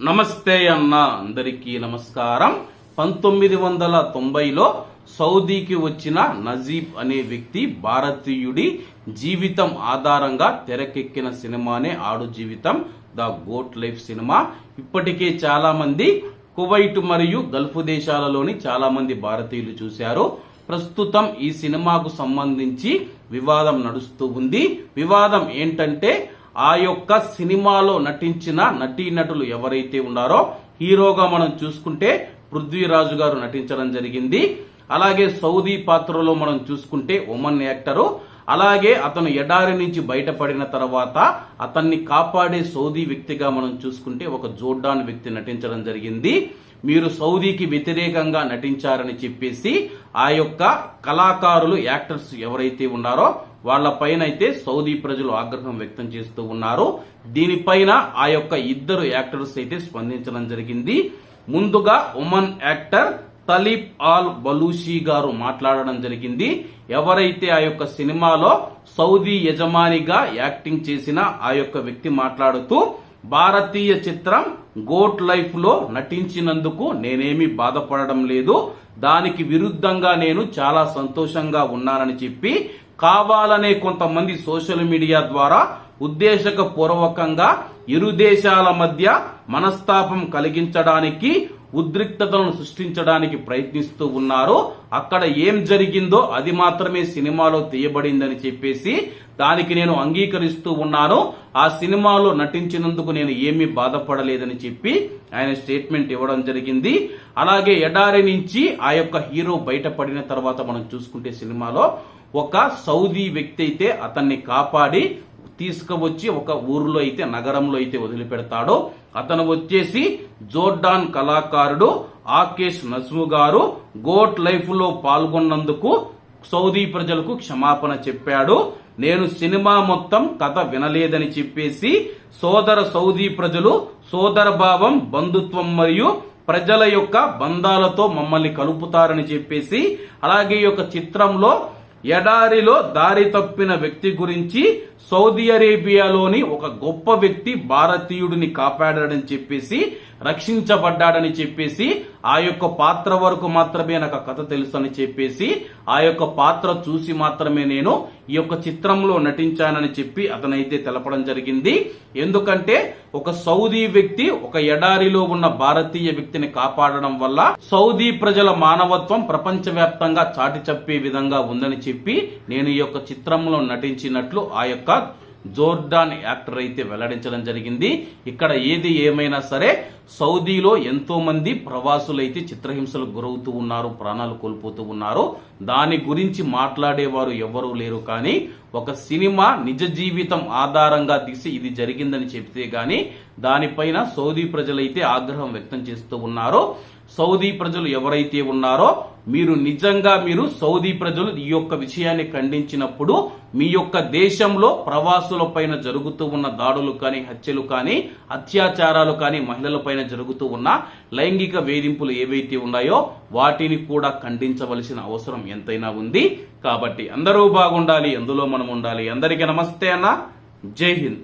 నమస్తే అన్న అందరికీ నమస్కారం. పంతొమ్మిది వందల తొంభైలో సౌదీకి వచ్చిన నజీబ్ అనే వ్యక్తి భారతీయుడి జీవితం ఆధారంగా తెరకెక్కిన సినిమానే ఆడు జీవితం ద గోట్ లైఫ్ సినిమా. ఇప్పటికే చాలా మంది కువైట్ మరియు గల్ఫ్ దేశాలలోని చాలా మంది భారతీయులు చూశారు. ప్రస్తుతం ఈ సినిమాకు సంబంధించి వివాదం నడుస్తూ ఉంది. వివాదం ఏంటంటే ఆ యొక్క సినిమాలో నటించిన నటీనటులు ఎవరైతే ఉన్నారో హీరోగా మనం చూసుకుంటే పృథ్వీరాజు గారు నటించడం జరిగింది. అలాగే సౌదీ పాత్రలో మనం చూసుకుంటే ఉమన్ యాక్టరు. అలాగే అతను ఎడారి నుంచి బయటపడిన తర్వాత అతన్ని కాపాడే సౌదీ వ్యక్తిగా మనం చూసుకుంటే ఒక జోర్డాన్ వ్యక్తి నటించడం జరిగింది. మీరు సౌదీకి వ్యతిరేకంగా నటించారని చెప్పేసి ఆ యొక్క కళాకారులు యాక్టర్స్ ఎవరైతే ఉన్నారో వాళ్ళపైన అయితే సౌదీ ప్రజలు ఆగ్రహం వ్యక్తం చేస్తూ ఉన్నారు. దీనిపైన ఆ యొక్క ఇద్దరు యాక్టర్స్ అయితే స్పందించడం జరిగింది. ముందుగా woman actor Talib Al Balushi గారు మాట్లాడడం జరిగింది. ఎవరైతే ఆ యొక్క సినిమాలో సౌదీ యజమానిగా యాక్టింగ్ చేసిన ఆ యొక్క వ్యక్తి మాట్లాడుతూ భారతీయ చిత్రం గోట్ లైఫ్లో నటించినందుకు నేనేమి బాధపడడం లేదు. దానికి విరుద్ధంగా నేను చాలా సంతోషంగా ఉన్నానని చెప్పి కావాలనే కొంతమంది సోషల్ మీడియా ద్వారా ఉద్దేశక పూర్వకంగా ఇరు దేశాల మధ్య మనస్తాపం కలిగించడానికి ఉద్రిక్తతలను సృష్టించడానికి ప్రయత్నిస్తూ ఉన్నారు అక్కడ ఏం జరిగిందో అది మాత్రమే సినిమాలో తీయబడిందని చెప్పేసి దానికి నేను అంగీకరిస్తూ ఉన్నాను. ఆ సినిమాలో నటించినందుకు నేను ఏమీ బాధపడలేదని చెప్పి ఆయన స్టేట్మెంట్ ఇవ్వడం జరిగింది. అలాగే ఎడారి నుంచి ఆ యొక్క హీరో బయటపడిన తర్వాత మనం చూసుకుంటే సినిమాలో ఒక సౌదీ వ్యక్తి అయితే అతన్ని కాపాడి తీసుకువచ్చి ఒక ఊరిలో అయితే నగరంలో అయితే వదిలిపెడతాడో అతను వచ్చేసి జోర్డాన్ కళాకారుడు ఆకేష్ నజ్ము గారు గోట్ లైఫ్లో పాల్గొన్నందుకు సౌదీ ప్రజలకు క్షమాపణ చెప్పాడు. నేను సినిమా మొత్తం కథ వినలేదని చెప్పేసి సోదర సౌదీ ప్రజలు సోదర భావం బంధుత్వం మరియు ప్రజల యొక్క బంధాలతో మమ్మల్ని కలుపుతారని చెప్పేసి అలాగే ఈ యొక్క చిత్రంలో ఎడారిలో దారి తప్పిన వ్యక్తి గురించి సౌదీ అరేబియాలోని ఒక గొప్ప వ్యక్తి భారతీయుడిని కాపాడాడని చెప్పేసి రక్షించబడ్డాడని చెప్పేసి ఆ యొక్క పాత్ర వరకు మాత్రమే నాకు కథ తెలుసు అని చెప్పేసి ఆ యొక్క పాత్ర చూసి మాత్రమే నేను ఈ యొక్క చిత్రంలో నటించానని చెప్పి అతనైతే తెలపడం జరిగింది. ఎందుకంటే ఒక సౌదీ వ్యక్తి ఒక ఎడారిలో ఉన్న భారతీయ వ్యక్తిని కాపాడడం వల్ల సౌదీ ప్రజల మానవత్వం ప్రపంచవ్యాప్తంగా చాటి చెప్పే విధంగా ఉందని చెప్పి నేను ఈ యొక్క చిత్రంలో నటించినట్లు ఆ యొక్క జోర్డాన్ యాక్టర్ అయితే వెల్లడించడం జరిగింది. ఇక్కడ ఏది ఏమైనా సరే సౌదీలో ఎంతో మంది ప్రవాసులైతే చిత్రహింసలకు గురవుతూ ఉన్నారు ప్రాణాలు కోల్పోతూ ఉన్నారు. దాని గురించి మాట్లాడేవారు ఎవరూ లేరు కానీ ఒక సినిమా నిజ జీవితం ఆధారంగా తీసి ఇది జరిగిందని చెబితే గాని దానిపైన సౌదీ ప్రజలైతే ఆగ్రహం వ్యక్తం చేస్తూ ఉన్నారు. సౌదీ ప్రజలు ఎవరైతే ఉన్నారో మీరు నిజంగా మీరు సౌదీ ప్రజలు ఈ యొక్క విషయాన్ని ఖండించినప్పుడు మీ యొక్క దేశంలో ప్రవాసుల పైన జరుగుతూ ఉన్న దాడులు కానీ హత్యలు కానీ అత్యాచారాలు కానీ మహిళల పైన జరుగుతూ ఉన్న లైంగిక వేధింపులు ఏవైతే ఉన్నాయో వాటిని కూడా ఖండించవలసిన అవసరం ఎంతైనా ఉంది. కాబట్టి అందరూ బాగుండాలి అందులో మనం ఉండాలి. అందరికీ నమస్తే అన్న. జై హింద్.